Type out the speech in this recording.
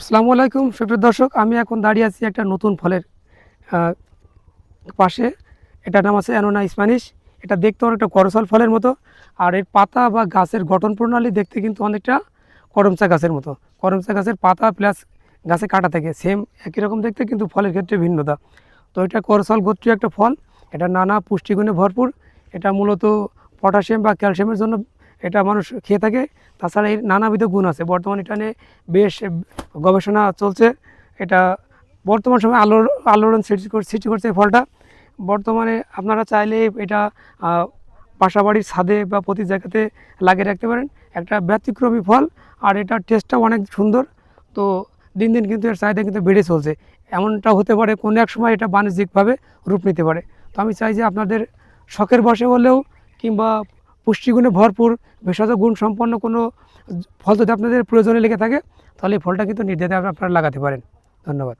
আসসালামু আলাইকুম, সুপ্রিয় দর্শক। আমি এখন দাঁড়িয়ে আছি একটা নতুন ফলের পাশে। এটার নাম আছে অ্যানোনা স্প্যানিশ। এটা দেখতে অনেকটা করসল ফলের মতো। আর এর পাতা বা গাছের গঠন প্রণালী দেখতে কিন্তু অনেকটা করমচা গাছের মতো। করমচা গাছের পাতা প্লাস গাছে কাটা থাকে সেম একই রকম দেখতে, কিন্তু ফলের ক্ষেত্রে ভিন্নতা। তো এটা করসল গোত্রীয় একটা ফল। এটা নানা পুষ্টিগুণে ভরপুর। এটা মূলত পটাশিয়াম বা ক্যালসিয়ামের জন্য এটা মানুষ খেয়ে থাকে। তাছাড়া এর নানাবিধ গুণ আছে। বর্তমানে এটা নিয়ে বেশ গবেষণা চলছে। এটা বর্তমান সময়ে আলোর আলোড়ন সৃষ্টি করছে এই ফলটা। বর্তমানে আপনারা চাইলে এটা বাসা ছাদে বা প্রতি জায়গাতে লাগিয়ে রাখতে পারেন। একটা ব্যতিক্রমী ফল আর এটার টেস্টটাও অনেক সুন্দর। তো দিন দিন কিন্তু এর চাহিদা কিন্তু বেড়ে চলছে। এমনটা হতে পারে কোনো এক সময় এটা বাণিজ্যিকভাবে রূপ নিতে পারে। তো আমি চাই যে আপনাদের শখের বসে হলেও কিংবা পুষ্টিগুণে ভরপুর, ভেষজ গুণ সম্পন্ন কোনো ফল যদি আপনাদের প্রয়োজনে লেগে থাকে, তাহলে এই ফলটা কিন্তু নির্দ্বিধায় আপনারা লাগাতে পারেন। ধন্যবাদ।